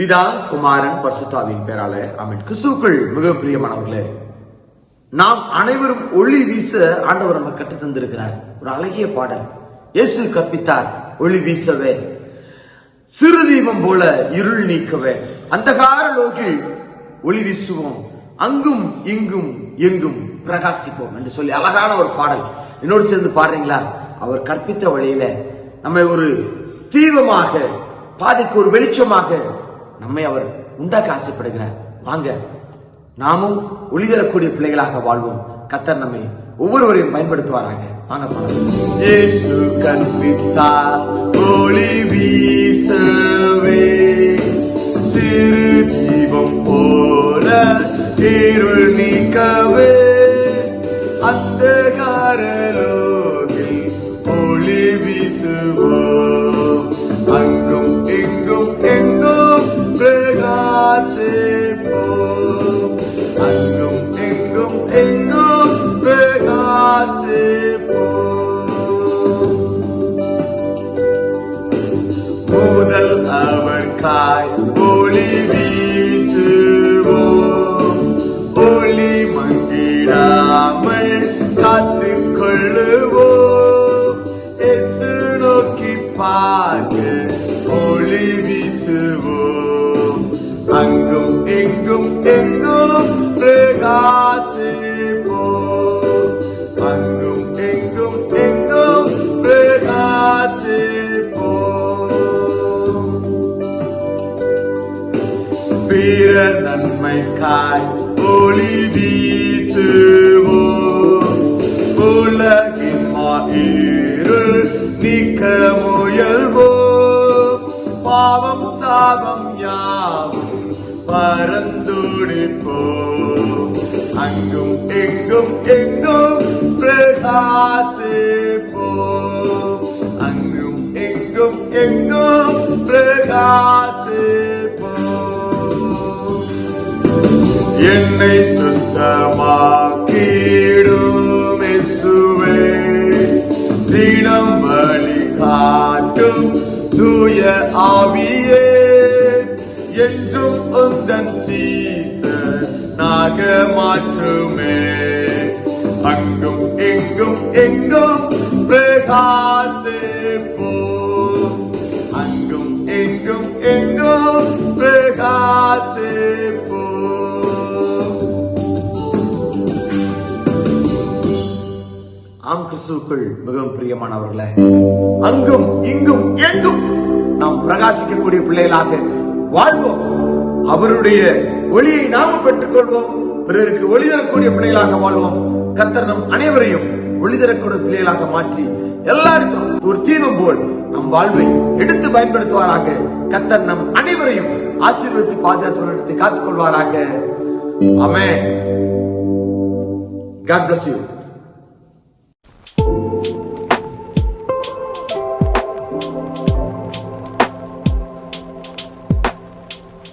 பிதா குமாரன் பரிசுத்தாவின் பேரால ஆமென். கிறிஸ்துக்கள் மிக பிரியமானவர்களே நாம் அனைவரும் ஒளி வீச ஆண்டவர் நம்ம கற்று தந்திருக்கிறார். ஒரு அழகிய பாடல். இயேசு கற்பித்தார் ஒளி வீசவே. சிறு தீபம் போல இருள் நீக்கவே. அந்தகார லோகில் ஒளி வீசுவோம். அங்கும் இங்கும் எங்கும் பிரகாசிப்போம் என்று சொல்லி அழகான ஒரு பாடல். என்னோடு சேர்ந்து பாடுறீங்களா? அவர் கற்பித்த வழியில நம்மை ஒரு தீபமாக பாதைக்கு ஒரு வெளிச்சமாக நம்மை அவர் உண்டாக்க ஆசைப்படுகிறார். வாங்க நாமும் ஒளிதரக்கூடிய பிள்ளைகளாக வாழ்வோம். கத்தர் நம்மை ஒவ்வொருவரையும் பயன்படுத்துவாராக. வாங்க இயேசு கற்பித்தார் ஒளி வீசவே. சிறு தீபம் போல இருள் நீக்கவே. அந்தகாரலோகில் ஒளி வீசுவோம். அங்கு எங்கும் எங்கும் பிரகாசிப்போம் அங்கும் எங்கும் எங்கும் பிரகாசிப்போம் பிற நன்மைக்காய் ஒளி வீசுவோம் உலகின் மாயிருள் நீக்க முயல்வோம் பாவம் சாபம் யாவும் பரந்துடிப்போம் அங்கும் எங்கும் எங்கும் பிரகாசிப்போம் அங்கும் எங்கும் எங்கும் பிரகாசிப்போம் என்னை சுத்தமாக்கிடும் இயேசுவே. தினம் வழி காட்டும் தூய ஆவி என்றும் உந்தன் சீசனாக மாற்றுமே அங்கும் எங்கும் எங்கும் பிரகாசிப்போம் அங்கும் எங்கும் எங்கும் பிரகாசிப்போம் ஆம் கிறிஸ்துவுக்குள் மிகவும் பிரியமானவர்களே அங்கும் இங்கும் எங்கும் நாம் பிரகாசிக்கக்கூடிய பிள்ளைகளாக வாழ்வோம். அவருடைய ஒளியை நாம பெற்றுக்கொள்வோம். பிறருக்கு ஒளி தரக்கூடிய பிள்ளைகளாக வாழ்வோம். கத்தர் நம் அனைவரையும் ஒளி தரக்கூடிய பிள்ளைகளாக மாற்றி எல்லாருக்கும் ஒரு தீபம் போல் நம் வாழ்வை எடுத்து பயன்படுத்துவாராக. கத்தர் நம் அனைவரையும் ஆசீர்வதித்து பாதுகாத்து நடத்தி காத்துக் கொள்வாராக அமே God bless you.